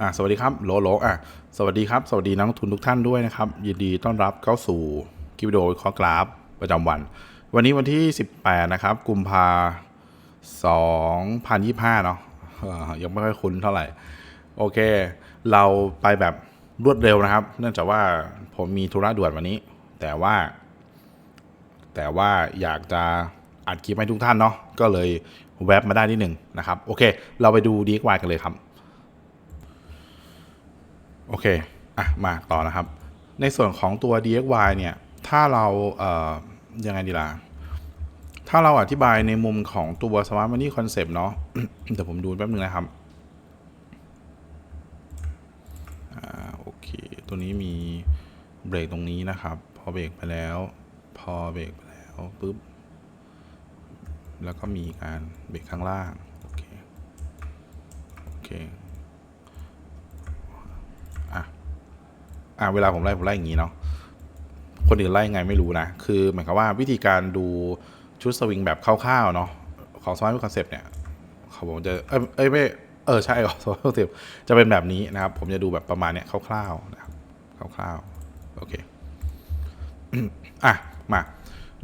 อ่าสวัสดีครับโลโลอะสวัสดีครับ สวัสดีนักลงทุนทุกท่านด้วยนะครับ ยินดีต้อนรับเข้าสู่คลิปวิดีโอวิคราะห์กราฟประจำวัน วันนี้วันที่ 18 นะครับ กุมภา2025เนยี่ห้าเอ่อยังไม่ค่อยคุ้นเท่าไหร่ โอเค เราไปแบบรวดเร็วนะครับ เนื่องจากว่าผมมีธุระด่วนวันนี้ แต่ว่า แต่ว่าอยากจะอัดคลิปให้ทุกท่านเนาะก็เลยแวบมาได้นิดหนึ่งนะครับ โอเค เราไปดู DXY กันเลยครับ โอเค อะ มาต่อนะครับ ในส่วนของตัว DXY เนี่ย ถ้าเราเอ่อยังไงดีล่ะ ถ้าเราอธิบายในมุมของตัว Smart Money Concept เนาะเดี๋ยวผมดูแป๊บนึงนะครับอ่าโอเค ตัวนี้มีเบรกตรงนี้นะครับ พอเบรกไปแล้ว พอเบรกไปแล้วปุ๊บ แล้วก็มีการเบรกข้างล่าง โอเค โอเค อะ อะเวลาผมไล่ผมไล่อย่างนี้เนาะคนอื่นไล่ยังไงไม่รู้นะ คือหมายความว่าวิธีการดูชุดสวิงแบบคร่าวๆเนาะของสมาร์ทคอนเซปต์เนี่ยเขาผมจะเอ้ยเอ้ไม่เออใช่ของสมาร์ทคอนเซปต์จะเป็นแบบนี้นะครับ ผมจะดูแบบประมาณเนี้ยคร่าวๆนะครับคร่าวๆโอเคอะมา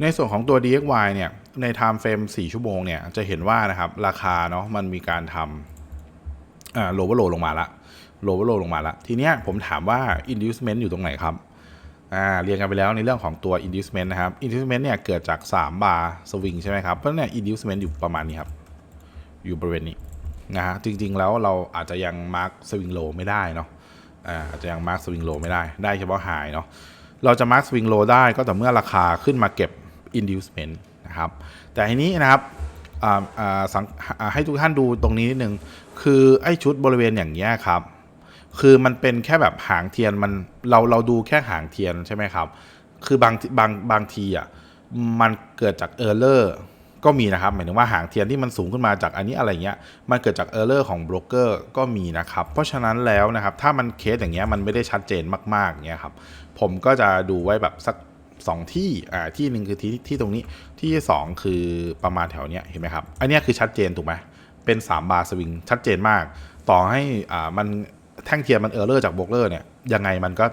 ในส่วนของตัว DXY เนี่ย ใน time frame 4 ชั่วโมงเนี่ย จะเห็นว่านะครับ ราคาเนาะมันมีการทำอ่า lower low ลงมาละ lower low ลงมาละทีเนี้ยผมถามว่า inducement อยู่ตรงไหนครับอ่าเรียนกันไปแล้วในเรื่องของตัว inducement นะครับ inducement เนี่ยเกิดจาก 3 บาร์สวิงใช่ไหมครับ เพราะเนี่ย inducement อยู่ประมาณนี้ครับ อยู่บริเวณนี้นะฮะจริงๆแล้วเราอาจจะยัง mark swing low ไม่ได้เนาะอ่าอาจจะยัง mark swing low ไม่ได้ได้เฉพาะ high เนาะเราจะ mark swing low ได้ก็แต่เมื่อราคาขึ้นมาเก็บ inducement นะครับแต่ทีนี้นะครับอ่าอ่าให้ทุกท่านดูตรงนี้นิดนึงคือไอ้ชุดบริเวณอย่างเงี้ยครับ คือมันเป็นแค่แบบหางเทียนมันเราเราดูแค่หางเทียนใช่ไหมครับ คือบางบางบางทีอะมันเกิดจากเออร์เลอร์ก็มีนะครับ หมายถึงว่าหางเทียนที่มันสูงขึ้นมาจากอันนี้อะไรเงี้ยมันเกิดจากเออร์เลอร์ของโบรกเกอร์ก็มีนะครับ เพราะฉะนั้นแล้วนะครับ ถ้ามันเคสอย่างเงี้ยมันไม่ได้ชัดเจนมากๆเงี้ยครับผมก็จะดูไว้แบบสักสองที่อ่าที่หนึ่งคือที่ที่ตรงนี้ที่สองคือประมาณแถวเนี้ยเห็นไหมครับ อันนี้คือชัดเจนถูกไหมเป็น 3 บาร์สวิงชัดเจนมาก ต่อให้อ่ามัน แท่งเทียนมันเออร์เลอร์จากโบกเกอร์เนี่ยยังไงมันก็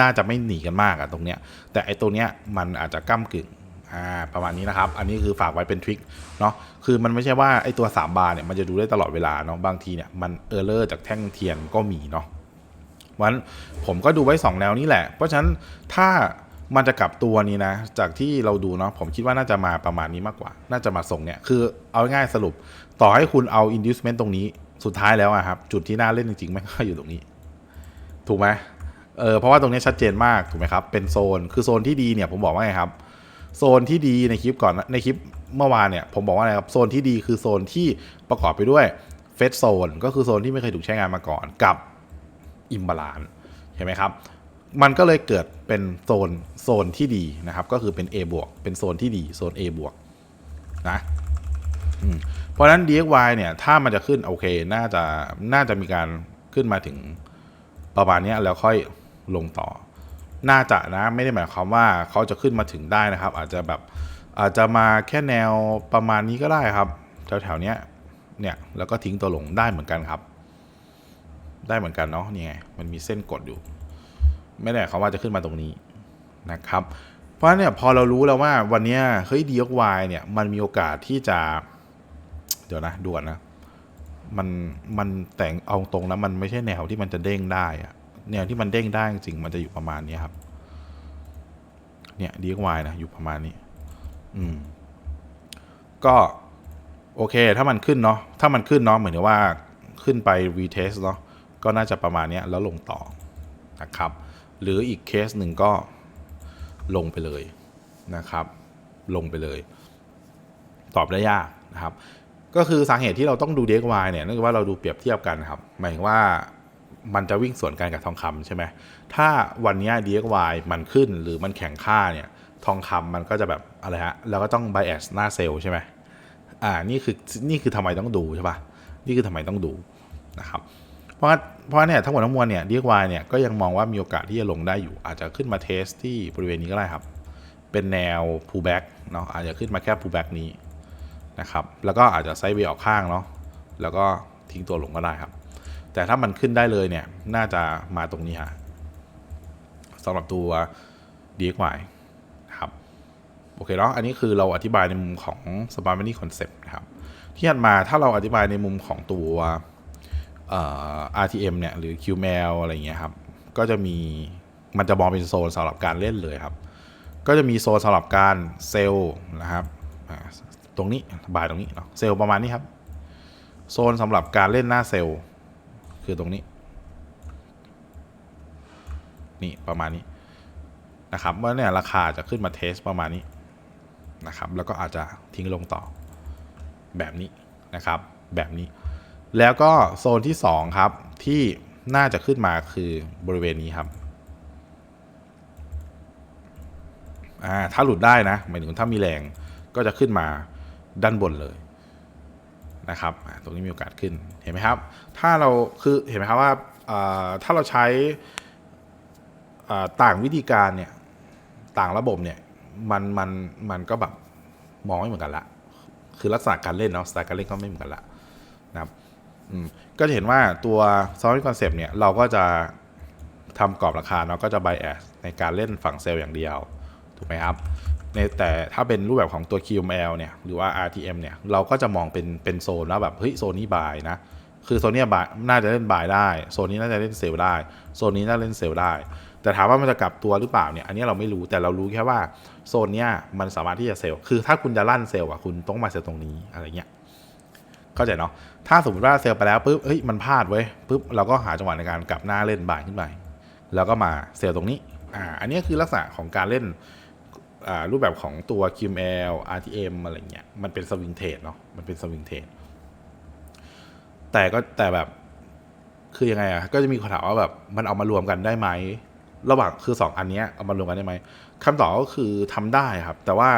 น่าจะไม่หนีกันมากอะตรงเนี้ย แต่ไอตัวเนี้ยมันอาจจะก้ากึ่งอ่าประมาณนี้นะครับ อันนี้คือฝากไว้เป็นทริคเนาะคือมันไม่ใช่ว่าไอตัว 3 บาร์เนี่ยมันจะดูได้ตลอดเวลาเนาะบางทีเนี่ยมันเออร์เลอร์จากแท่งเทียนก็มีเนาะวันผมก็ดูไว้ 2 แนวนี้แหละ เพราะฉะนั้นถ้ามันจะกลับตัวนี้นะ จากที่เราดูเนาะผมคิดว่าน่าจะมาประมาณนี้มากกว่า น่าจะมาส่งเนี่ย คือเอาง่ายสรุป ต่อให้คุณเอา inducement ตรงนี้ สุดท้ายแล้วอะครับ จุดที่น่าเล่นจริงๆมันก็อยู่ตรงนี้ ถูกไหมเออเพราะว่าตรงนี้ชัดเจนมากถูกไหมครับ เป็นโซนคือโซนที่ดีเนี่ยผมบอกว่าไงครับ โซนที่ดีในคลิปก่อนในคลิปเมื่อวานเนี่ยผมบอกว่าอะไรครับโซนที่ดีคือโซนที่ประกอบไปด้วยเฟสโซนก็คือโซนที่ไม่เคยถูกใช้งานมาก่อนกับอิมบาลานเห็นไหมครับ มันก็เลยเกิดเป็นโซนโซนที่ดีนะครับ ก็คือเป็น A บวกเป็นโซนที่ดีโซน A บวกนะอืม เพราะนั้น DXY เนี่ย ถ้ามันจะขึ้นโอเค น่าจะ น่าจะมีการขึ้นมาถึงประมาณนี้แล้วค่อยลงต่อ น่าจะนะ ไม่ได้หมายความว่าเขาจะขึ้นมาถึงได้นะครับ อาจจะแบบอาจจะมาแค่แนวประมาณนี้ก็ได้ครับ แถวๆเนี้ย เนี่ย แล้วก็ทิ้งตัวลงได้เหมือนกันครับ ได้เหมือนกันเนาะ นี่ไง มันมีเส้นกดอยู่ ไม่ได้เขามว่าจะขึ้นมาตรงนี้นะครับ เพราะฉะนั้นเนี่ยพอเรารู้แล้วว่าวันนี้เฮ้ย DXY เนี่ย มันมีโอกาสที่จะ ดี๋ยวนะด่วนนะ มันมันแต่งเอาตรงแล้วมันไม่ใช่แนวที่มันจะเด้งได้อะแนวที่มันเด้งได้จริงมันจะอยู่ประมาณนี้ครับ เนี่ย DXY นะอยู่ประมาณนี้ อืม ก็โอเค ถ้ามันขึ้นเนาะถ้ามันขึ้นเนาะเหมือนว่าขึ้นไป retest เนาะก็น่าจะประมาณนี้แล้วลงต่อนะครับ หรืออีกเคสหนึ่งก็ลงไปเลยนะครับ ลงไปเลย ตอบได้ยากนะครับ ก็คือสาเหตุที่เราต้องดู DXY เนี่ยเนื่องจากว่าเราดูเปรียบเทียบกันครับ หมายถึงว่ามันจะวิ่งสวนกันกับทองคำใช่ไหมถ้าวันนี้ DXY มันขึ้นหรือมันแข่งค่าเนี่ยทองคำมันก็จะแบบอะไรฮะเราก็ต้อง bias หน้าเซลล์ใช่ไหมอ่านี่คือนี่คือทำไมต้องดูใช่ปะนี่คือทำไมต้องดูนะครับเพราะเพราะเนี่ยทั้งหมดทั้งมวลเนี่ย DXY เนี่ยก็ยังมองว่ามีโอกาสที่จะลงได้อยู่ อาจจะขึ้นมาเทสที่บริเวณนี้ก็ได้ครับ เป็นแนว pullback เนาะอาจจะขึ้นมาแค่ pullback นี้ นะครับแล้วก็อาจจะไซด์เวย์ออกข้างเนาะแล้วก็ทิ้งตัวลงก็ได้ครับ แต่ถ้ามันขึ้นได้เลยเนี่ยน่าจะมาตรงนี้ฮะสำหรับตัว DXY นะครับโอเคเนาะอันนี้คือเราอธิบายในมุมของ Smart Money Concept นะครับที่ถัดมาถ้าเราอธิบายในมุมของตัวเอ่อ RTM เนี่ยหรือ QML อะไรเงี้ยครับก็จะมีมันจะมองเป็นโซนสำหรับการเล่นเลยครับ ก็จะมีโซนสำหรับการเซลล์นะครับ ตรงนี้บายตรงนี้เนาะเซลล์ประมาณนี้ครับโซนสำหรับการเล่นหน้าเซลล์คือตรงนี้ นี่ประมาณนี้นะครับว่าเนี่ยราคาจะขึ้นมาเทสประมาณนี้นะครับ แล้วก็อาจจะทิ้งลงต่อแบบนี้นะครับ แบบนี้ แล้วก็โซนที่ 2 ครับ ที่น่าจะขึ้นมาคือบริเวณนี้ครับอ่าถ้าหลุดได้นะหมายถึงถ้ามีแรงก็จะขึ้นมา ด้านบนเลยนะครับ ตรงนี้มีโอกาสขึ้น เห็นไหมครับ ถ้าเราคือเห็นไหมครับว่าถ้าเราใช้ต่างวิธีการเนี่ย ต่างระบบเนี่ย มันมันมันก็แบบมองไม่เหมือนกันละ คือลักษณะการเล่นเนาะ สไตล์การเล่นก็ไม่เหมือนกันละนะครับก็จะเห็นว่าตัวซอฟต์คอนเซปต์เนี่ย เราก็จะทำกรอบราคาเนาะ ก็จะ bias ในการเล่นฝั่งเซลล์อย่างเดียว ถูกไหมครับ ในแต่ถ้าเป็นรูปแบบของตัว QML เนี่ยหรือว่า RTM เนี่ยเราก็จะมองเป็นเป็นโซนแล้วแบบเฮ้ยโซนนี้บายนะคือโซนนี้บายน่าจะเล่นบายได้โซนนี้น่าจะเล่นเซลล์ได้โซนนี้น่าเล่นเซลล์ได้ แต่ถามว่ามันจะกลับตัวหรือเปล่าเนี่ยอันนี้เราไม่รู้แต่เรารู้แค่ว่าโซนเนี้ยมันสามารถที่จะเซลล์คือถ้าคุณจะลั่นเซลล์อะคุณต้องมาเซลล์ตรงนี้อะไรเงี้ยเข้าใจเนาะถ้าสมมติว่าเซลล์ไปแล้วปุ๊บเฮ้ยมันพลาดเว้ยปุ๊บเราก็หาจังหวะในการกลับหน้าเล่นบ่ายขึ้นไปแล้วก็มาเซลล์ตรงนี้อ่าอันนี้คือลักษณะของการเล่น รูปแบบของตัว QML RTM อะไรเงี้ยมันเป็นสวิงเทรดเนาะมันเป็นสวิงเทรดแต่ก็แต่แบบคือยังไงอะก็จะมีคำถามว่าแบบมันเอามารวมกันได้ไหมระหว่างคือ 2 อันเนี้ยเอามารวมกันได้ไหมคำตอบก็คือทำได้ครับ แต่ว่า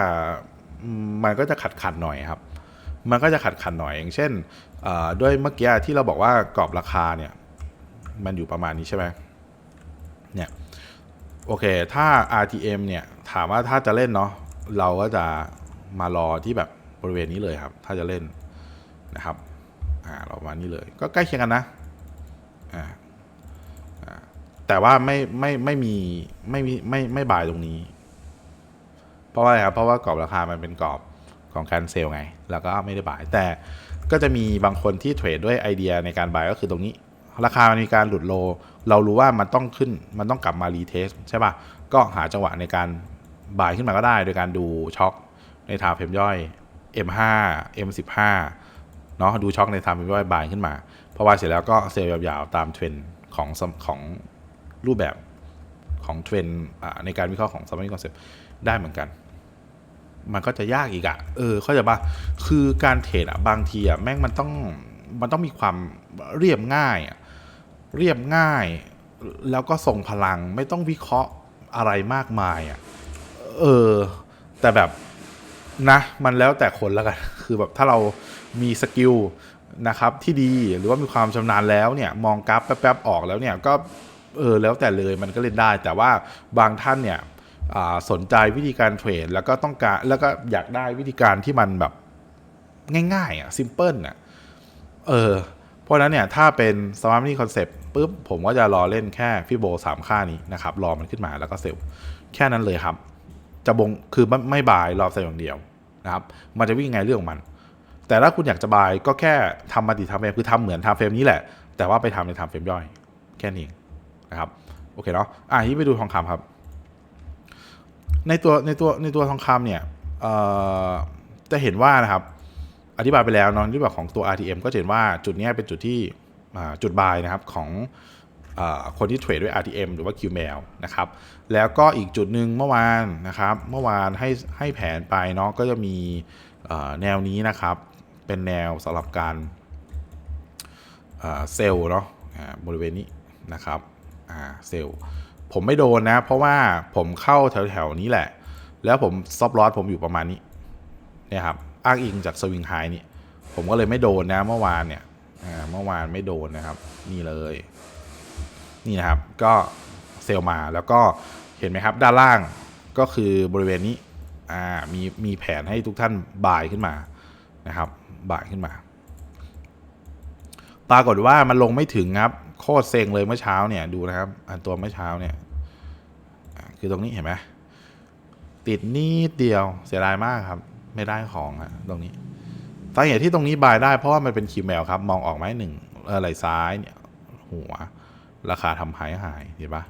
มันก็จะขัดขัดๆหน่อยครับ มันก็จะขัดขัดๆหน่อยอย่างเช่นอ่อด้วยเมื่อกี้ที่เราบอกว่ากรอบราคาเนี่ย มันอยู่ประมาณนี้ใช่ไหมเนี่ย โอเค ถ้า RTM เนี่ย ถามว่าถ้าจะเล่นเนาะ เราก็จะมารอที่แบบบริเวณนี้เลยครับ ถ้าจะเล่นนะครับ อ่า เรามานี้เลย ก็ใกล้เคียงกันนะ อ่า แต่ว่าไม่ไม่ไม่มีไม่มีไม่ไม่บายตรงนี้ เพราะว่าอะไรครับ เพราะว่ากรอบราคามันเป็นกรอบของการเซลล์ไง แล้วก็ไม่ได้บาย แต่ก็จะมีบางคนที่เทรดด้วยไอเดียในการบายก็คือตรงนี้ ราคามันมีการหลุดโล เรารู้ว่ามันต้องขึ้นมันต้องกลับมารีเทสใช่ป่ะ ก็หาจังหวะในการบายขึ้นมาก็ได้ โดยการดูช็อคในทางเฟรมย่อย M5 M15 เนาะดูช็อคในทางเฟรมย่อยบายขึ้นมาพอวายเสร็จแล้วก็เซลล์ยาวๆตามเทรนด์ของของรูปแบบของเทรนด์อ่าในการวิเคราะห์ของ s ม m คอนเซปต์ได้เหมือนกัน มันก็จะยากอีกอะเออเข้าใจปะคือการเทรดอะบางทีอะแม่งมันต้องมันต้องมีความเรียบง่ายอะ เรียบง่าย แล้วก็ส่งพลังไม่ต้องวิเคราะห์อะไรมากมายอะเออ แต่แบบนะ มันแล้วแต่คนแล้วกัน คือแบบถ้าเรามีสกิลนะครับที่ดีหรือว่ามีความชำนาญแล้วเนี่ย มองกราฟแป๊บๆออกแล้วเนี่ยก็เออแล้วแต่เลยมันก็เล่นได้ แต่ว่าบางท่านเนี่ยสนใจวิธีการเทรดแล้วก็ต้องการแล้วก็อยากได้วิธีการที่มันแบบง่ายๆอะซิมเพิลอะเออ เพราะนั้นเนี่ยถ้าเป็น Smart Money Concept ปุ๊บผมก็จะรอเล่นแค่ฟิโบสามค่านี้นะครับ รอมันขึ้นมาแล้วก็เซลล์แค่นั้นเลยครับ จะบงคือไม่ไม่บายรอเซลล์อย่างเดียวนะครับ มันจะวิ่งไงเรื่องของมัน แต่ถ้าคุณอยากจะบายก็แค่ทำมาติทำเฟรมคือทำเหมือนทำเฟรมนี้แหละ แต่ว่าไปทำในทำเฟรมย่อย แค่นี้เองนะครับโอเคเนาะอะที่ไปดูทองคำครับ ในตัวในตัวในตัวทองคำเนี่ยจะเห็นว่านะครับ อธิบายไปแล้วเนาะที่แบบของตัว RTM ก็จะเห็นว่าจุดนี้เป็นจุดที่จุดบายนะครับของอคนที่เทรดด้วย RTM หรือว่า QML นะครับ แล้วก็อีกจุดหนึ่งเมื่อวานนะครับ เมื่อวานให้ให้แผนไปเนาะก็จะมีแนวนี้นะครับ เป็นแนวสำหรับการเซลล์เนาะบริเวณนี้นะครับเซลล์ผมไม่โดนนะ เพราะว่าผมเข้าแถวๆนี้แหละ แล้วผมซอฟลอสผมอยู่ประมาณนี้เนี่ยครับ อ้างอิงจากสวิงไฮนี่ผมก็เลยไม่โดนนะเมื่อวานเนี่ยเมื่อวานไม่โดนนะครับ นี่เลย นี่นะครับ ก็เซลมาแล้วก็เห็นไหมครับ ด้านล่างก็คือบริเวณนี้มีมีแผนให้ทุกท่านบ่ายขึ้นมานะครับ บ่ายขึ้นมา ปรากฏว่ามันลงไม่ถึงครับ โคตรเซ็งเลยเมื่อเช้าเนี่ยดูนะครับอันตัวเมื่อเช้าเนี่ยคือตรงนี้เห็นไหมติดนิดเดียวเสียดายมากครับ ไม่ได้ของอะตรงนี้สาเหตุที่ตรงนี้บายได้เพราะว่ามันเป็นคิวแมวครับ มองออกไหมหนึ่งอะไรซ้ายเนี่ย หัว ราคาทำหายหายเห็นปะ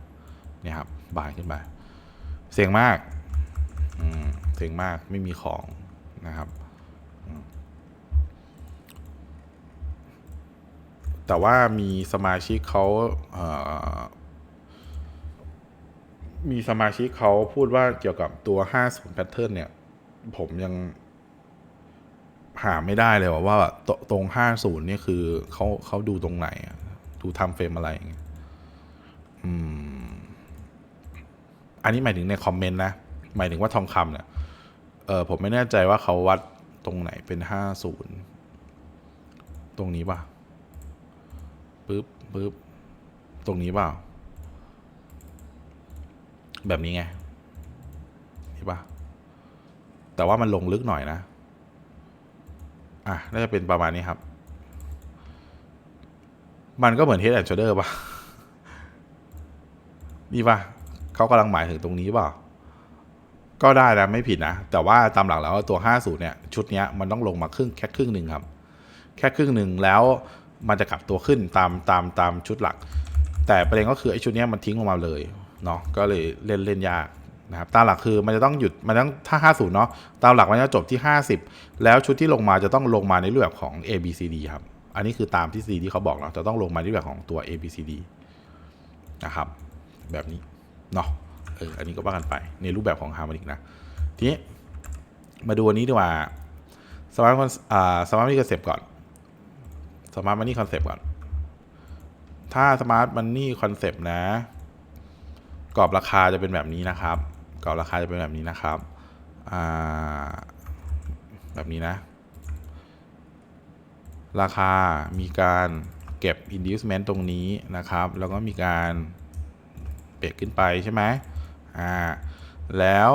เนี่ยครับบายขึ้นไปเสียงมากอืมเสียงมากไม่มีของนะครับแต่ว่ามีสมาชิกเขาเอ่อมีสมาชิกเขาพูดว่าเกี่ยวกับตัว 50 pattern เนี่ย ผมยัง หาไม่ได้เลยว่าว่าตตรง50เนี่คือเขาเขาดูตรงไหนดูทำเฟรมอะไรอย่างเงี้ยอืม อันนี้หมายถึงในคอมเมนต์นะ หมายถึงว่าทองคำเนี่ยเออผมไม่แน่ใจว่าเขาวัดตรงไหนเป็นห้าศูนย์ตรงนี้ป่ะปึ๊บปึ๊บตรงนี้เปล่า แบบนี้ไงนี่ป่ะ แต่ว่ามันลงลึกหน่อยนะ อะ น่าจะเป็นประมาณนี้ครับ มันก็เหมือน Head and Shoulder ป่ะ นี่ป่ะ เขากำลังหมายถึงตรงนี้เปล่าก็ได้นะ ไม่ผิดนะ แต่ว่าตามหลักแล้วตัว 50 เนี่ย ชุดนี้มันต้องลงมาครึ่งแค่ครึ่งหนึ่งครับ แค่ครึ่งหนึ่งแล้วมันจะกลับตัวขึ้นตามตามตามชุดหลัก แต่ประเด็นก็คือไอ้ชุดนี้มันทิ้งลงมาเลยเนาะ ก็เลยเล่นเล่นยาก นะครับตามหลักคือมันจะต้องหยุดมันต้องถ้า 50 เนาะตามหลักมันจะจบที่ 50 แล้วชุดที่ลงมาจะต้องลงมาในรูปแบบของ A B C D ครับ อันนี้คือตามทฤษฎีที่เขาบอกเนาะจะต้องลงมาในรูปแบบของตัว A B C D นะครับ แบบนี้เนาะเอออันนี้ก็ว่ากันไปในรูปแบบของฮาร์โมนิกนะทีนี้มาดูอันนี้ดีกว่าสมาร์ทอ่าสมาร์ทมันนี่คอนเซปต์ก่อนสมาร์ทมันนี่คอนเซปต์ก่อน ถ้าสมาร์ทมันนี่คอนเซปต์นะกรอบราคาจะเป็นแบบนี้นะครับ กรอบราคาจะเป็นแบบนี้นะครับแบบนี้นะ ราคามีการเก็บ inducement ตรงนี้นะครับ แล้วก็มีการเปรกขึ้นไปใช่ไหมอ่าแล้ว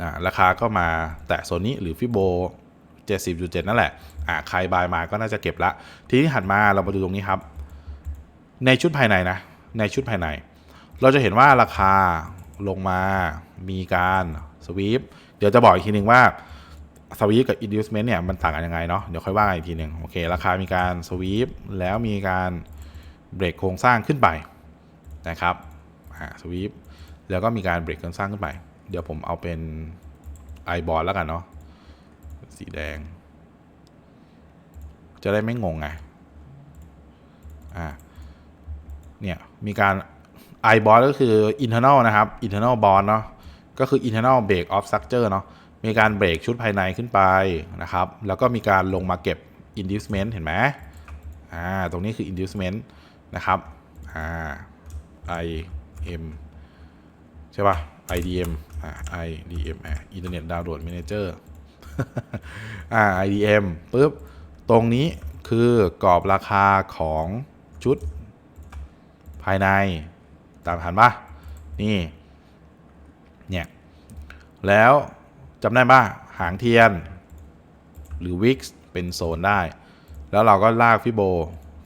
อ่าราคาก็มาแตะโซนนี้หรือฟิโบ70.7 นั่นแหละอ่าใครบายมาก็น่าจะเก็บละ ทีนี้หันมาเรามาดูตรงนี้ครับ ในชุดภายในนะ ในชุดภายใน เราจะเห็นว่าราคา ลงมามีการสวีปเดี๋ยวจะบอกอีกทีหนึ่งว่าสวีปกับ inducement เนี่ยมันต่างกันยังไงเนาะเดี๋ยวค่อยว่ากันอีกทีหนึ่งโอเค ราคามีการสวีปแล้วมีการเบรกโครงสร้างขึ้นไปนะครับสวีปแล้วก็มีการเบรกโครงสร้างขึ้นไป เดี๋ยวผมเอาเป็นไอบอลแล้วกันเนาะสีแดง จะได้ไม่งงไงอ่าเนี่ยมีการ i b o n d ก็คือ internal นะครับ internal bond เนาะก็คือ internal break of structure เนาะมีการเบรกชุดภายในขึ้นไปนะครับ แล้วก็มีการลงมาเก็บ inducement เห็นไหมอ่าตรงนี้คือ inducement นะครับอ่า i m ใช่ป่ะ IDM อ่า IDM อ่า Internet Download Manager อ่า IDM ปุ๊บ ตรงนี้คือกรอบราคาของชุดภายใน ตามทันปะนี่เนี่ยแล้วจำได้ปะหางเทียน หรือ Wix เป็นโซนได้ แล้วเราก็ลากฟิโบ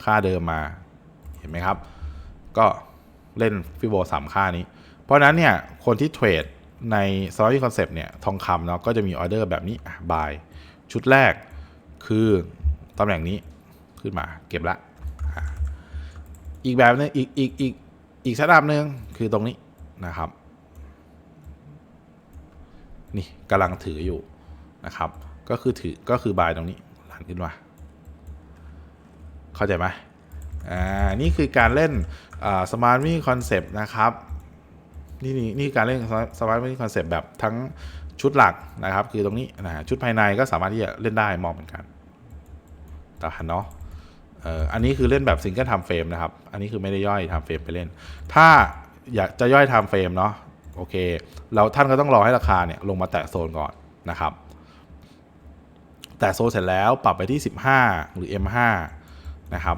ค่าเดิมมาเห็นไหมครับ ก็เล่นฟิโบสามค่านี้ เพราะนั้นเนี่ยคนที่เทรดใน s ซ o r y Concept เนี่ยทองคำเนาะก็จะมีออเดอร์แบบนี้บายชุดแรกคือตำแหน่งนี้ขึ้นมาเก็บละอีกแบบนึงอีกอีกอีก อีกเซตอัพหนึ่งคือตรงนี้นะครับ นี่กำลังถืออยู่นะครับ ก็คือถือก็คือบายตรงนี้หลันขึ้นมาเข้าใจไหมอ่านี่คือการเล่นสมาร์ทมี่คอนเซปต์นะครับนี่นี่นี่การเล่นสมาร์ทมี่คอนเซปต์แบบทั้งชุดหลักนะครับ คือตรงนี้นะชุดภายในก็สามารถที่จะเล่นได้มองเหมือนกันตาหันเนาะ อออันนี้คือเล่นแบบซิงเกิลไทม์เฟรมนะครับ อันนี้คือไม่ได้ย่อยไทม์เฟรมไปเล่น ถ้าอยากจะย่อยไทม์เฟรมเนาะโอเคเราท่านก็ต้องรอให้ราคาเนี่ยลงมาแตะโซนก่อนนะครับ แตะโซนเสร็จแล้วปรับไปที่ 15 หรือ M5 นะครับ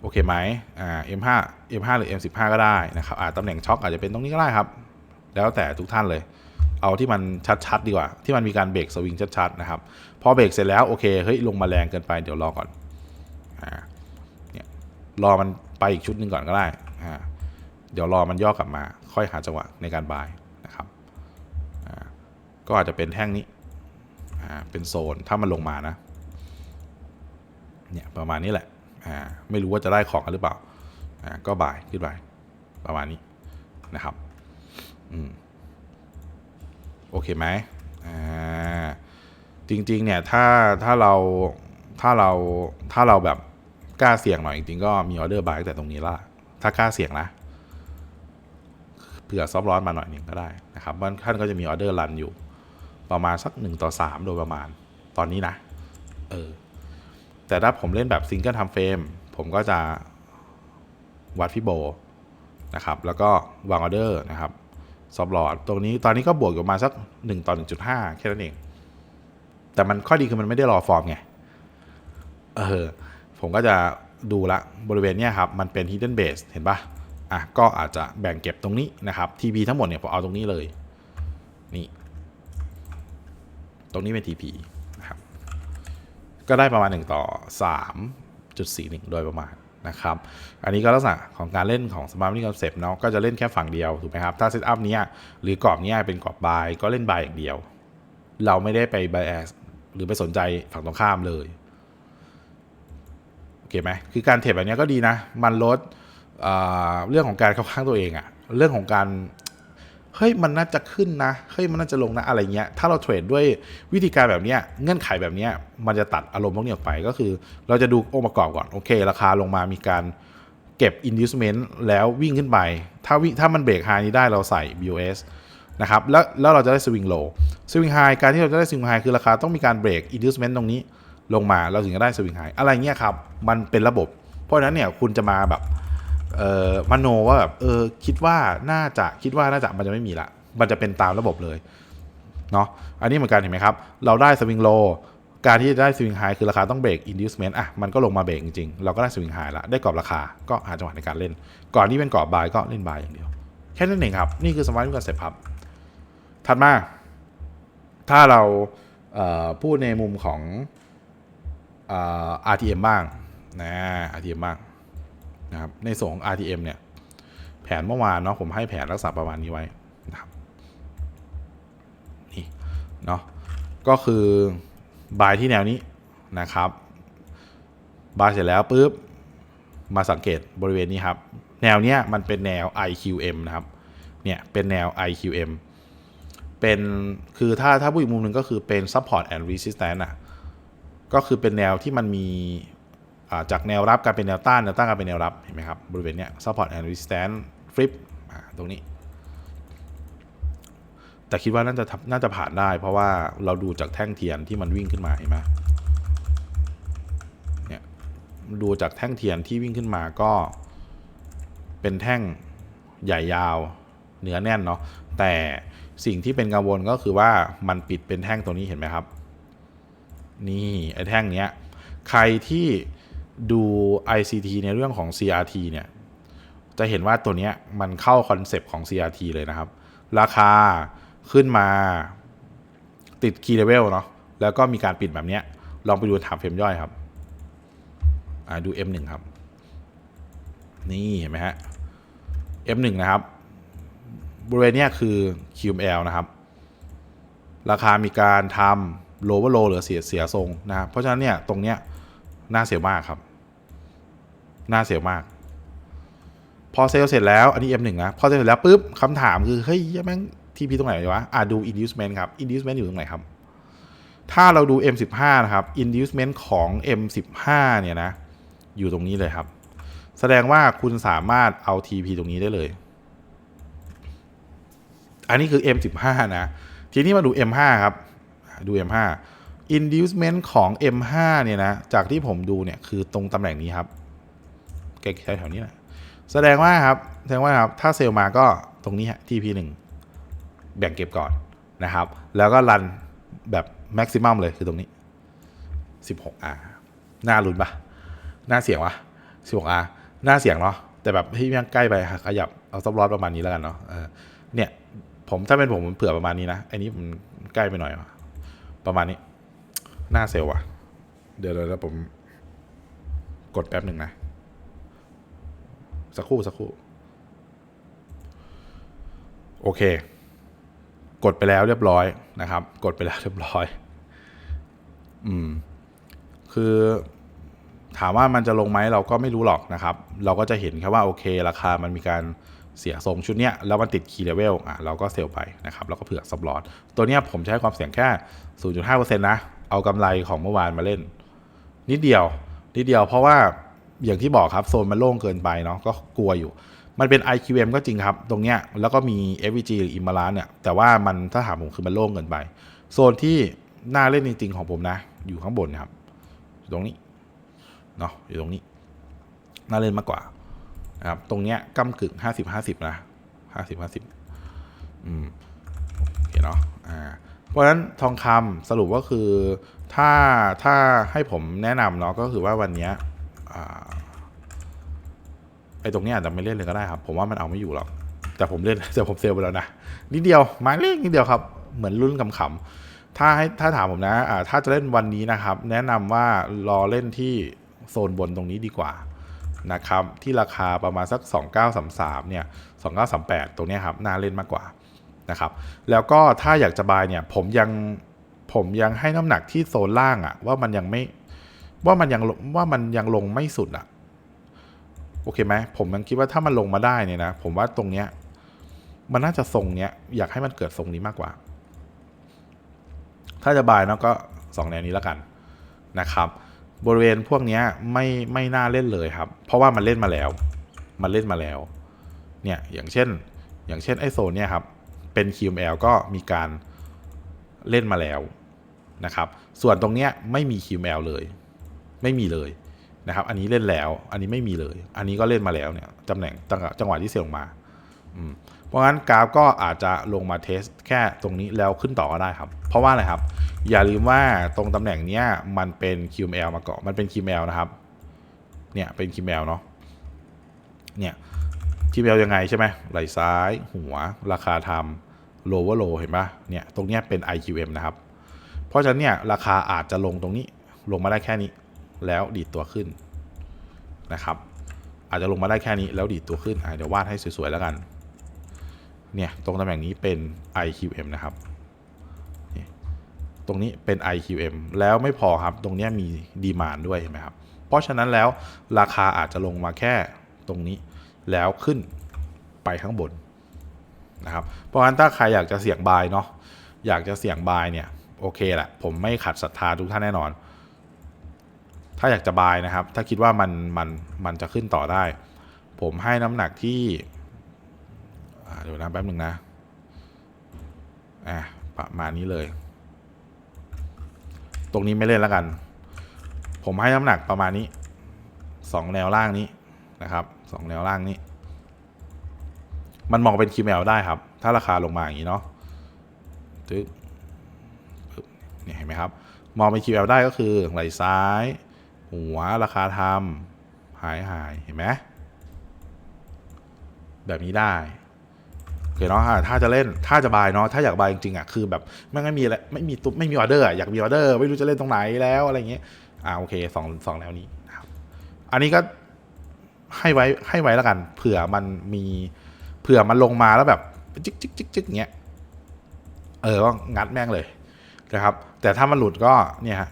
โอเคไหมอ่า M5 M5 หรือ M15 ก็ได้นะครับอ่าตำแหน่งช็อคอาจจะเป็นตรงนี้ก็ได้ครับ แล้วแต่ทุกท่านเลย เอาที่มันชัดๆดีกว่า ที่มันมีการเบรกสวิงชัดๆนะครับ พอเบรกเสร็จแล้วโอเค เฮ้ย ลงมาแรงเกินไป เดี๋ยวรอก่อน รอมันไปอีกชุดหนึ่งก่อนก็ได้เดี๋ยวรอมันย่อกลับมา ค่อยหาจังหวะในการบายนะครับอ่าก็อาจจะเป็นแท่งนี้อ่าเป็นโซนถ้ามันลงมานะเนี่ยประมาณนี้แหละอ่าไม่รู้ว่าจะได้ของกันหรือเปล่าอ่าก็บายขึ้นไปประมาณนี้นะครับอืมโอเคไหมอ่าจริงๆเนี่ยถ้าถ้าเราถ้าเราถ้าเราแบบ กล้าเสี่ยงหน่อยจริงๆก็มีออเดอร์บายแต่ตรงนี้ละถ้ากล้าเสี่ยงนะเผื่อซอฟร้อนมาหน่อยหนึ่งก็ได้นะครับบางท่านก็จะมีออเดอร์รันอยู่ ประมาณสัก 1 ต่อ 3 โดยประมาณตอนนี้นะเออแต่ถ้าผมเล่นแบบซิงเกิลทำเฟรมผมก็จะวัดฟิโบนะครับ แล้วก็วางออเดอร์นะครับซอฟต์ลอดตรงนี้ตอนนี้ก็บวกอยู่ประมาณสัก 1 ต่อ 1.5 แค่นั้นเอง แต่มันข้อดีคือมันไม่ได้รอฟอร์มไง เออ ผมก็จะดูละบริเวณเนี้ยครับ มันเป็น hidden base เห็นปะอะก็อาจจะแบ่งเก็บตรงนี้นะครับ TP ทั้งหมดเนี่ยผมเอาตรงนี้เลย นี่ ตรงนี้เป็น TP นะครับ ก็ได้ประมาณ 1 ต่อ 3.41 โดยประมาณนะครับ อันนี้ก็ลักษณะของการเล่นของ Smart Money Concept เนาะ ก็จะเล่นแค่ฝั่งเดียวถูกไหมครับ ถ้าเซตอัพเนี้ยหรือกรอบเนี้ยเป็นกรอบบายก็เล่นบายอย่างเดียว เราไม่ได้ไป bias หรือไปสนใจฝั่งตรงข้ามเลย โอเคไหมคือการเทรดแบบนี้ก็ดีนะ มันลดเเรื่องของการเข้าข้างตัวเองอะเรื่องของการเฮ้ยมันน่าจะขึ้นนะเฮ้ยมันน่าจะลงนะอะไรเงี้ยถ้าเราเทรดด้วยวิธีการแบบนี้เงื่อนไขแบบนี้มันจะตัดอารมณ์พวกนี้ออกไปก็คือ เราจะดูองค์ประกอบก่อนโอเค ราคาลงมามีการเก็บ inducement แล้ววิ่งขึ้นไป ถ้าวิ่งถ้ามันเบรกไฮนี้ได้เราใส่ BOS นะครับแล้วแล้วเราจะได้สวิงโลสวิงไฮการที่เราจะได้สวิงไฮคือราคาต้องมีการเบรก inducement ตรงนี้ ลงมาเราถึงจะได้สวิงไฮอะไรเงี้ยครับ มันเป็นระบบ เพราะฉะนั้นเนี่ยคุณจะมาแบบเออมโนว่าแบบเออคิดว่าน่าจะคิดว่าน่าจะมันจะไม่มีละ มันจะเป็นตามระบบเลยเนาะอันนี้เหมือนกันเห็นไหมครับ เราได้สวิงโลการที่จะได้สวิงไฮคือราคาต้องเบรก inducement อะมันก็ลงมาเบรกจริงๆ เราก็ได้สวิงไฮละได้กรอบราคาก็หาจังหวะในการเล่น ก่อนที่เป็นกรอบบายก็เล่นบายอย่างเดียว แค่นั้นเองครับ นี่คือสมาร์ทคอนเซ็ปต์ครับ ถัดมา ถ้าเราเพูดในมุมของ RTM บ้างนะ RTM บ้างนะครับในส่วนของ RTM เนี่ยแผนเมื่อวานเนาะผมให้แผนลักษณะประมาณนี้ไว้นะครับนี่เนาะก็คือบายที่แนวนี้นะครับบายเสร็จแล้วปุ๊บมาสังเกตบริเวณนี้ครับ แนวเนี้ยมันเป็นแนว IQM นะครับเนี่ยเป็นแนว IQM เป็นคือถ้าถ้าพูดอีกมุมหนึ่งก็คือเป็น support and resistance อะ ก็คือเป็นแนวที่มันมีาจากแนวรับกลายเป็นแนวต้าน แนวต้านกลายเป็นแนวรับ เห็นไหมครับ บริเวณเนี้ย support and resistance flip ตรงนี้ แต่คิดว่าน่าจะน่าจะผ่านได้ เพราะว่าเราดูจากแท่งเทียนที่มันวิ่งขึ้นมา เห็นไหมเนี่ย ดูจากแท่งเทียนที่วิ่งขึ้นมาก็ เป็นแท่งใหญ่ยาวเหนือแน่นเนาะ แต่สิ่งที่เป็นกังวลก็คือว่ามันปิดเป็นแท่งตัวนี้เห็นไหมครับ นี่ไอ้แท่งเนี้ยใครที่ดู ICT ในเรื่องของ CRT เนี่ย จะเห็นว่าตัวเนี้ยมันเข้าคอนเซปต์ของ CRT เลยนะครับ ราคาขึ้นมาติด Key Level เนาะแล้วก็มีการปิดแบบเนี้ย ลองไปดูถามเฟรมย่อยครับอ่าดู M1 ครับ นี่เห็นไหมฮะ M1 นะครับ บริเวณเนี้ยคือ QML นะครับ ราคามีการทำ โลว์โลหรือเสียเสียทรงนะครับ เพราะฉะนั้นเนี่ยตรงเนี้ยน่าเสียมากครับ น่าเสียมาก พอเซลเสร็จแล้ว อันนี้ M1 นะ พอเซลเสร็จแล้วปุ๊บคำถามคือเฮ้ยแม่งทีพีตรงไหนวะ อะดู inducement ครับ inducement อยู่ตรงไหนครับ ถ้าเราดู M15 นะครับ inducement ของ M15 เนี่ยนะ อยู่ตรงนี้เลยครับ แสดงว่าคุณสามารถเอา TP ตรงนี้ได้เลย อันนี้คือ M15 นะ ทีนี้มาดู M5 ครับ ดู M5 inducement ของ M5 เนี่ยนะจากที่ผมดูเนี่ยคือตรงตำแหน่งนี้ครับใกล้แถวนี้แหละแสดงว่าครับแสดงว่าครับถ้าเซลล์มาก็ตรงนี้ฮะ TP1 แบ่งเก็บก่อนนะครับ แล้วก็รันแบบ maximum เลยคือตรงนี้ 16R น่าลุ้นปะน่าเสียงวะ 16R น่าเสียงเนาะแต่แบบที่ยังใกล้ไปขยับเอาซับรอนประมาณนี้แล้วกันเนาะเออเนี่ยผมถ้าเป็นผมผมเผื่อประมาณนี้นะไอ้นี้มันใกล้ไปหน่อยวะ ประมาณนี้ หน้าเซลล์ว่ะเดี๋ยวเดี๋ยวผมกดแป๊บหนึ่งนะ สักครู่สักครู่ โอเค กดไปแล้วเรียบร้อยนะครับ กดไปแล้วเรียบร้อย อืม คือถามว่ามันจะลงไหมเราก็ไม่รู้หรอกนะครับ เราก็จะเห็นแค่ว่าโอเค ราคามันมีการ เสียทรงชุดเนี้ยแล้วมันติดคีย์เลเวลอะเราก็เซลล์ไปนะครับแล้วก็เผื่อซับลอตตัวเนี้ยผมใช้ความเสี่ยงแค่ 0.5%นะ เอากำไรของเมื่อวานมาเล่น นิดเดียว นิดเดียวเพราะว่าอย่างที่บอกครับโซนมันโล่งเกินไปเนาะก็กลัวอยู่ มันเป็น IQM ก็จริงครับ ตรงเนี้ยแล้วก็มี FVG หรือ Imbalance เนี่ยแต่ว่ามันถ้าถามผมคือมันโล่งเกินไป โซนที่น่าเล่นจริงๆของผมนะ อยู่ข้างบนนะครับอยู่ตรงนี้เนาะอยู่ตรงนี้น่าเล่นมากกว่า นะครับตรงเนี้ยก้ากึ่งห้าสิบห้าสิบนะห้าสิบห้าสิบอืมโอเคเนาะอ่าเพราะฉะนั้นทองคำสรุปก็คือถ้าถ้าให้ผมแนะนำเนาะก็คือว่าวันเนี้ยไอ้ตรงเนี้ยอาจจะไม่เล่นเลยก็ได้ครับ ผมว่ามันเอาไม่อยู่หรอกแต่ผมเล่นแต่ผมเซลไปแล้วนะนิดเดียวไม้เล็กนิดเดียวครับ เหมือนรุ่นขำๆถ้าให้ถ้าถามผมนะอ่าถ้าจะเล่นวันนี้นะครับ แนะนำว่ารอเล่นที่โซนบนตรงนี้ดีกว่า นะครับที่ราคาประมาณสัก 2933เนี่ย2938 ตรงนี้ครับน่าเล่นมากกว่านะครับแล้วก็ถ้าอยากจะบายเนี่ยผมยังผมยังให้น้ำหนักที่โซนล่างอะว่ามันยังไม่ว่ามันยังลงว่ามันยังลงไม่สุดอะโอเคไหมผมยังคิดว่าถ้ามันลงมาได้เนี่ยนะผมว่าตรงเนี้ยมันน่าจะทรงเนี้ยอยากให้มันเกิดทรงนี้มากกว่า ถ้าจะบายเนาะก็สองแนวนี้แล้วกันนะครับ บริเวณพวกนี้ไม่ไม่น่าเล่นเลยครับ เพราะว่ามันเล่นมาแล้ว มันเล่นมาแล้ว เนี่ยอย่างเช่น อย่างเช่นไอโซนเนี่ยครับ เป็น QML ก็มีการเล่นมาแล้วนะครับ ส่วนตรงเนี้ยไม่มี QML เลย ไม่มีเลยนะครับ อันนี้เล่นแล้ว อันนี้ไม่มีเลย อันนี้ก็เล่นมาแล้วเนี่ยตำแหน่งจังหวะที่เซลล์มา เพราะงั้นกราฟก็อาจจะลงมาเทสแค่ตรงนี้แล้วขึ้นต่อก็ได้ครับ เพราะว่าอะไรครับ อย่าลืมว่าตรงตำแหน่งเนี้ยมันเป็น QML มาก่อนมันเป็น QML นะครับ เนี่ยเป็น QML เนาะ เนี่ย QML ยังไงใช่ไหมไหลซ้าย หัว ราคาทำ lower low เห็นปะเนี่ย ตรงเนี้ยเป็น IQM นะครับ เพราะฉะนั้นเนี่ยราคาอาจจะลงตรงนี้ ลงมาได้แค่นี้ แล้วดีดตัวขึ้นนะครับ อาจจะลงมาได้แค่นี้แล้วดีดตัวขึ้นเดี๋ยววาดให้สวยๆแล้วกัน เนี่ยตรงตำแหน่งนี้เป็น IQM นะครับ ตรงนี้เป็น IQM แล้วไม่พอครับ ตรงนี้มีดีมานด้วยเห็นไหมครับ เพราะฉะนั้นแล้วราคาอาจจะลงมาแค่ตรงนี้ แล้วขึ้นไปข้างบนนะครับ เพราะฉะนั้นถ้าใครอยากจะเสี่ยงบายเนาะ อยากจะเสี่ยงบายเนี่ยโอเคแหละผมไม่ขัดศรัทธาทุกท่านแน่นอน ถ้าอยากจะบายนะครับ ถ้าคิดว่ามันมันมันจะขึ้นต่อได้ ผมให้น้ำหนักที่ เดี๋ยวนะแป๊บหนึ่งนะ อะประมาณนี้เลย ตรงนี้ไม่เล่นแล้วกัน ผมให้น้ำหนักประมาณนี้สองแนวล่างนี้นะครับสองแนวล่างนี้ มันมองเป็นคีแมวได้ครับ ถ้าราคาลงมาอย่างนี้เนาะตึ๊บนี่เห็นไหมครับ มองเป็นคีแมวได้ก็คือไหลซ้าย หัวราคาทำหายหายเห็นไหมแบบนี้ได้ เคเนาะถ้าจะเล่นถ้าจะบายเนาะถ้าอยากบายจริงๆอะคือแบบไม่งั้มีอะไรไม่มีตุ๊บไม่มีออเดอร์อยากมีออเดอร์ไม่รู้จะเล่นตรงไหนแล้วอะไรเงี้ยอ่าโอเคสองสองแนวนี้นะครับอันนี้ก็ให้ไว้ให้ไว้แล้วกัน เผื่อมันมีเผื่อมันลงมาแล้วแบบจิกจิกจิกจิกเงี้ยเออก็งัดแม่งเลยนะครับ แต่ถ้ามันหลุดก็เนี่ยฮะ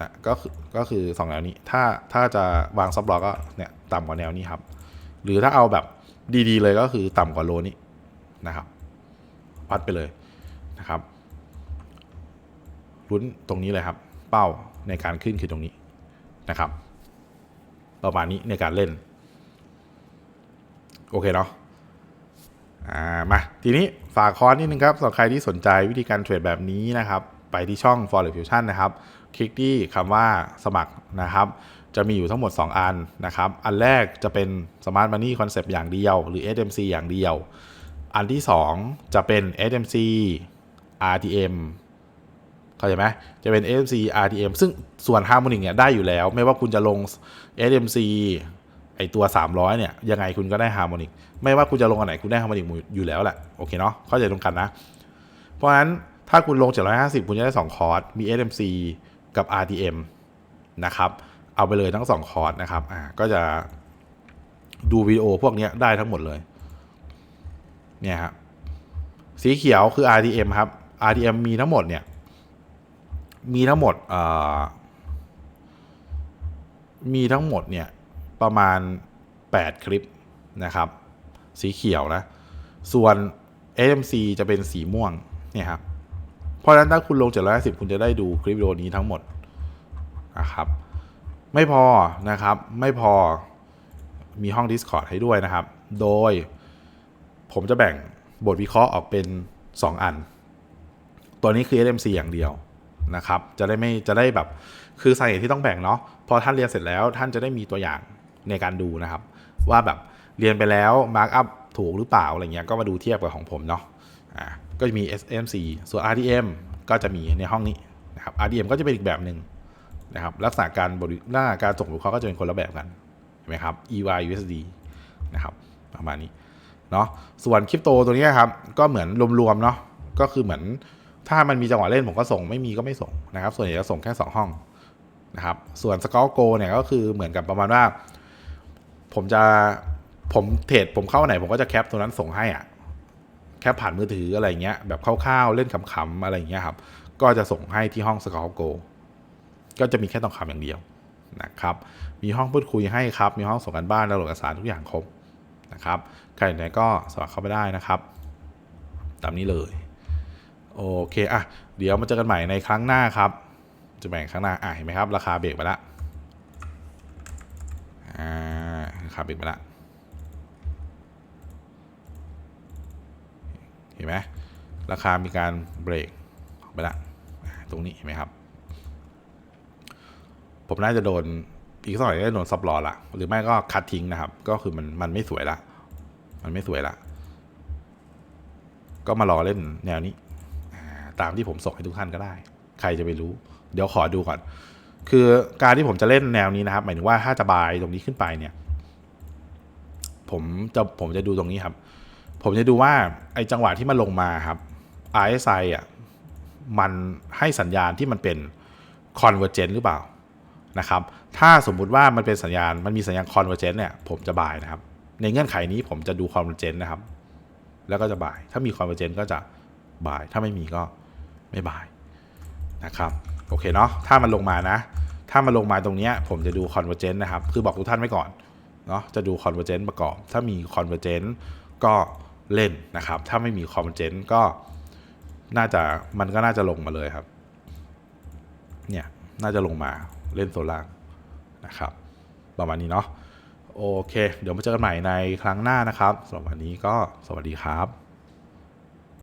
นะก็คือก็คือสองแนวนี้ถ้าถ้าจะวางซับบล็อกก็เนี่ยต่ำกว่าแนวนี้ครับ หรือถ้าเอาแบบ ดีๆ เลยก็คือต่ำกว่าโลนี้นะครับวัดไปเลยนะครับลุ้นตรงนี้เลยครับ เป้าในการขึ้นคือตรงนี้นะครับ ประมาณนี้ในการเล่น โอเคเนาะอ่ามาทีนี้ฝากคอร์สนิดนึงครับสำหรับใครที่สนใจวิธีการเทรดแบบนี้นะครับ ไปที่ช่อง Forex Fusion นะครับ คลิกที่คำว่าสมัครนะครับ จะมีอยู่ทั้งหมด 2 อันนะครับ อันแรกจะเป็น Smart Money Concept อย่างเดียว หรือ SMC อย่างเดียว อันที่ 2 จะเป็น SMC RTM เข้าใจไหมจะเป็น SMC RTM ซึ่งส่วน Harmonic เนี่ยได้อยู่แล้ว ไม่ว่าคุณจะลง SMC ไอตัว 300 เนี่ย ยังไงคุณก็ได้ Harmonic ไม่ว่าคุณจะลงอันไหนคุณได้ Harmonic อยู่แล้วแหละ โอเคเนาะเข้าใจตรงกันนะ เพราะฉะนั้นถ้าคุณลง 750 คุณจะได้ 2 คอร์สมี SMC กับ RTM นะครับ เอาไปเลยทั้งสองคอร์สนะครับอ่าก็จะดูวิดีโอพวกนี้ได้ทั้งหมดเลย เนี่ยครับสีเขียวคือ RDM ครับ RDM มีทั้งหมดเนี่ย มีทั้งหมดเอ่อมีทั้งหมดเนี่ยประมาณ 8 คลิปนะครับ สีเขียวนะ ส่วน AMC จะเป็นสีม่วงเนี่ยครับ เพราะฉะนั้นถ้าคุณลง750 คุณจะได้ดูคลิปวิดีโอนี้ทั้งหมดนะครับ ไม่พอนะครับไม่พอมีห้อง Discord ให้ด้วยนะครับ โดยผมจะแบ่งบทวิเคราะห์ออกเป็น 2 อัน ตัวนี้คือ SMC อย่างเดียวนะครับ จะได้ไม่จะได้แบบคือสาเหตุที่ต้องแบ่งเนาะพอท่านเรียนเสร็จแล้วท่านจะได้มีตัวอย่างในการดูนะครับ ว่าแบบเรียนไปแล้วมาร์กอัพถูกหรือเปล่าอะไรเงี้ยก็มาดูเทียบกับของผมเนาะอ่าก็จะมี SMC ส่วน RDM ก็จะมีในห้องนี้นะครับ RDM ก็จะเป็นอีกแบบหนึ่ง นะครับลักษณะการบริลักษณะการส่งวิเคราก็จะเป็นคนละแบบกันเห็นไหมครับ EY USD นะครับประมาณนี้เนาะส่วนคริปโตตัวนี้ครับก็เหมือนรวมๆเนาะก็คือเหมือนถ้ามันมีจังหวะเล่นผมก็ส่งไม่มีก็ไม่ส่งนะครับ ส่วนใหญ่จะส่งแค่ 2 ห้องนะครับส่วนสกอโกเนี่ยก็คือเหมือนกับประมาณว่า ผมจะผมเทรดผมเข้าไหน ผมก็จะแคปตัวนั้นส่งให้อะแคปผ่านมือถืออะไรเงี้ยแบบคร่าวๆเล่นขำๆอะไรเงี้ยครับก็จะส่งให้ที่ห้องสกอโก ก็จะมีแค่ทองคำอย่างเดียวนะครับ มีห้องพูดคุยให้ครับ มีห้องส่งกันบ้านแล้วโหลดเอกสารทุกอย่างครบนะครับใครไหนก็สมัครเข้าไปได้นะครับ ตามนี้เลยโอเคอะเดี๋ยวมาเจอกันใหม่ในครั้งหน้าครับ จะแบ่งครั้งหน้าอะเห็นไหมครับ ราคาเบรกไปละอ่าราคาเบรกไปละเห็นไหมราคามีการเบรกไปละตรงนี้เห็นไหมครับ ผมน่าจะโดนอีกสักหน่อยก็โดนซับลอละหรือไม่ก็คัดทิ้งนะครับ ก็คือมันมันไม่สวยละ มันไม่สวยละ ก็มารอเล่นแนวนี้ ตามที่ผมส่งให้ทุกท่านก็ได้ ใครจะไปรู้ เดี๋ยวขอดูก่อน คือการที่ผมจะเล่นแนวนี้นะครับ หมายถึงว่าถ้าจะบายตรงนี้ขึ้นไปเนี่ย ผมจะผมจะดูตรงนี้ครับ ผมจะดูว่าไอ้จังหวะที่มันลงมาครับ RSI อะ มันให้สัญญาณที่มันเป็น convergent หรือเปล่า นะครับ ถ้าสมมุติว่ามันเป็นสัญญาณ มันมีสัญญาณ convergent เนี่ย ผมจะบายนะครับ ในเงื่อนไขนี้ผมจะดู convergent นต์นะครับ แล้วก็จะบาย ถ้ามี convergent ก็จะบาย ถ้าไม่มีก็ไม่บายนะครับ โอเคเนาะ ถ้ามันลงมานะ ถ้ามันลงมาตรงเนี้ยผมจะดู convergent นต์นะครับ คือบอกทุกท่านไว้ก่อน เนาะ จะดู convergent ประกอบ ถ้ามี convergent ก็เล่นนะครับ ถ้าไม่มี convergent ก็น่าจะมันก็น่าจะลงมาเลยครับ เนี่ย น่าจะลงมา เล่นโซล่างนะครับ ประมาณนี้เนาะโอเค เดี๋ยวมาเจอกันใหม่ในครั้งหน้านะครับสำหรับวันนี้ก็สวัสดีครับ